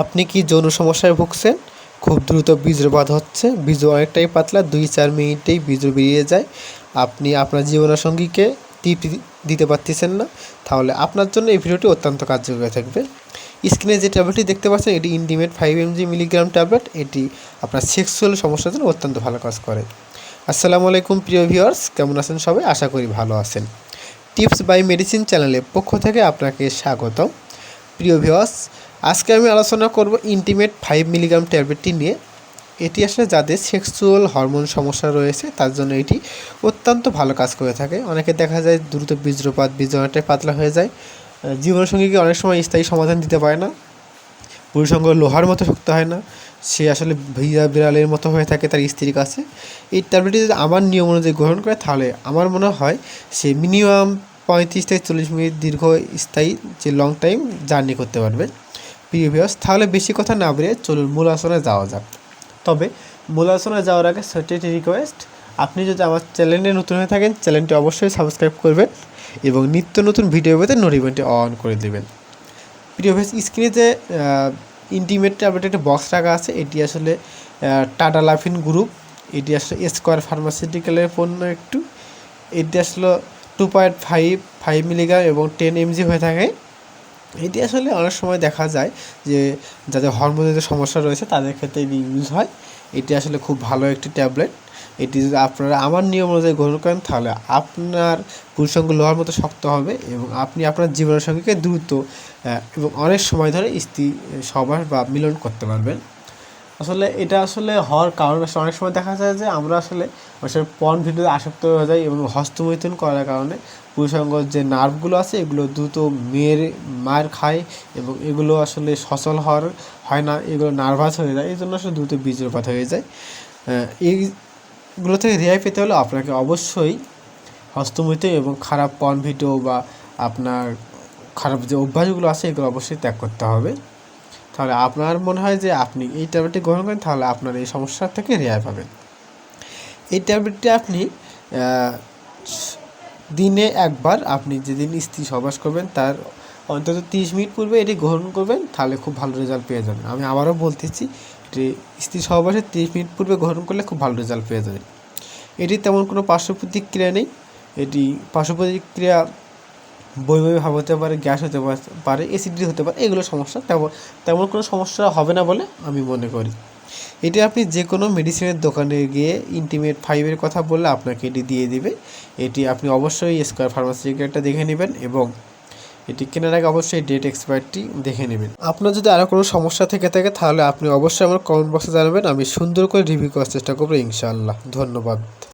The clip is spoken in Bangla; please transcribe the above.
আপনি কি যৌন সমস্যায় ভুগছেন? খুব দ্রুত বীর্যপাত হচ্ছে। বীর্য অনেকটাই পাতলা, দুই চার মিনিটেই বীর্য বেরিয়ে যায়। আপনি আপনার জীবনসঙ্গীকে তৃপ্তি দিতে পারতেছেন না। তাহলে আপনার জন্য এই ভিডিওটি অত্যন্ত কার্যকরী থাকবে। স্ক্রিনে যে ট্যাবলেটটি দেখতে পাচ্ছেন, এটি intimate five mg milligram tablet এটি আপনার সেক্সুয়াল সমস্যার জন্য অত্যন্ত ভালো কাজ করে। আসসালামু আলাইকুম, প্রিয় ভিউয়ার্স কেমন আছেন সবাই? আশা করি ভালো আছেন। টিপস বাই মেডিসিন চ্যানেলের পক্ষ থেকে আপনাকে স্বাগতম। প্রিয় ভিউয়ার্স, আজকে আমি আলোচনা করব ইন্টিমেট ফাইভ মিলিগ্রাম ট্যাবলেটটি নিয়ে। এটি আসলে যাদের সেক্সুয়াল হরমোন সমস্যা রয়েছে, তার জন্য এটি অত্যন্ত ভালো কাজ করে থাকে। অনেকে দেখা যায় দ্রুত বীর্যপাত বীর্য অনেকটাই পাতলা হয়ে যায়। জীবনসঙ্গীকে অনেক সময় স্থায়ী সমাধান দিতে পারে না। পুরুষঙ্গ লোহার মতো শক্ত হয় না। সে আসলে ভিজা বিড়ালের মতো হয়ে থাকে, তার স্ত্রীর কাছে। এই ট্যাবলেটটি যদি আমার নিয়ম অনুযায়ী গ্রহণ করে, তাহলে আমার মনে হয় সে মিনিমাম পঁয়ত্রিশ থেকে চল্লিশ মিনিট দীর্ঘ স্থায়ী যে লং টাইম জার্নি করতে পারবেন পারবে প্রিভিয়াস তাহলে বেশি কথা না বেরিয়ে চলুন মূল আসনে যাওয়া যাক। তবে মূল আসনে যাওয়ার আগে সেটি রিকোয়েস্ট আপনি যদি আমার চ্যানেলে নতুন হয়ে থাকেন চ্যানেলটি অবশ্যই সাবস্ক্রাইব করবেন এবং নিত্য নতুন ভিডিও পেতে নোটিফিকেশনটি অন করে দেবেন। প্রিয় ভেস স্ক্রিনে যে ইন্টিমেট ট্যাবলেট একটা বক্স রাখা আছে, এটি আসলে টাটা লাফিন গ্রুপ এটি আসলে স্কোয়ার ফার্মাসিউটিক্যালের পণ্য একটু। এটি আসলে two point five five milligram এবং টেন এমজি হয়ে থাকে। এটি আসলে অনেক সময় দেখা যায় যে, যাদের হরমোনের সমস্যা রয়েছে, তাদের ক্ষেত্রে এটি ইউজ হয়। এটি আসলে খুব ভালো একটি ট্যাবলেট এটি যদি আপনারা আমার নিয়ম অনুযায়ী গ্রহণ করেন, তাহলে আপনার পুরুষঙ্গ লোহার মতো শক্ত হবে এবং আপনি আপনার জীবনের সঙ্গীকে দ্রুত এবং অনেক সময় ধরে স্ত্রী সবার বা মিলন করতে পারবেন। আসলে এটা আসলে হওয়ার কারণ অনেক সময় দেখা যায় যে, আমরা আসলে আসলে পর্ন ভিডিওতে আসক্ত হয়ে যায় এবং হস্তমৈথুন করার কারণে পুরুষাঙ্গ যে নার্ভগুলো আছে, এগুলো দ্রুত মেয়ের মার খায় এবং এগুলো আসলে সচল হওয়ার, হয় না, এগুলো নার্ভাস হয়ে যায়। এই জন্য আসলে দ্রুত বীর্যপাত হয়ে যায়। এইগুলো থেকে রেহাই পেতে হলে আপনাকে অবশ্যই হস্তমৈথুন এবং খারাপ পর্ন ভিডিও বা আপনার খারাপ যে অভ্যাসগুলো আছে, এগুলো অবশ্যই ত্যাগ করতে হবে। তাহলে আপনার মনে হয় যে আপনি এই ট্যাবলেটটি গ্রহণ করেন, তাহলে আপনার এই সমস্যা থেকে রেহাই পাবেন। এই ট্যাবলেটটি আপনি দিনে একবার আপনি যেদিন স্ত্রী সহবাস করবেন, তার অন্তত তিরিশ মিনিট পূর্বে এটি গ্রহণ করবেন, তাহলে খুব ভালো রেজাল্ট পেয়ে যাবেন। আমি আবারও বলতেছি যে স্ত্রী সহবাসের তিরিশ মিনিট পূর্বে গ্রহণ করলে খুব ভালো রেজাল্ট পেয়ে যাবেন। এটি তেমন কোনো পার্শ্ব প্রতিক্রিয়া নেই। এটি পার্শ্ব প্রতিক্রিয়া বইভাবে ভাব হতে পারে, গ্যাস হতে পারে অ্যাসিডিটি হতে পারে, এগুলো সমস্যা তেমন তেমন কোনো সমস্যা হবে না বলে আমি মনে করি। এটি আপনি যে কোনো মেডিসিনের দোকানে গিয়ে ইন্টিমেট ফাইভের কথা বললে আপনাকে এটি দিয়ে দিবে। এটি আপনি অবশ্যই স্কোয়ার ফার্মাসিউটিক্যালটা দেখে নেবেন এবং এটি কেনার আগে অবশ্যই ডেট এক্সপায়ারটি দেখে নেবেন। আপনার যদি আরও কোনো সমস্যা থেকে থাকে তাহলে আপনি অবশ্যই আমার কমেন্ট বক্সে জানাবেন। আমি সুন্দর করে রিভিউ করার চেষ্টা করব ইনশাআল্লাহ। ধন্যবাদ।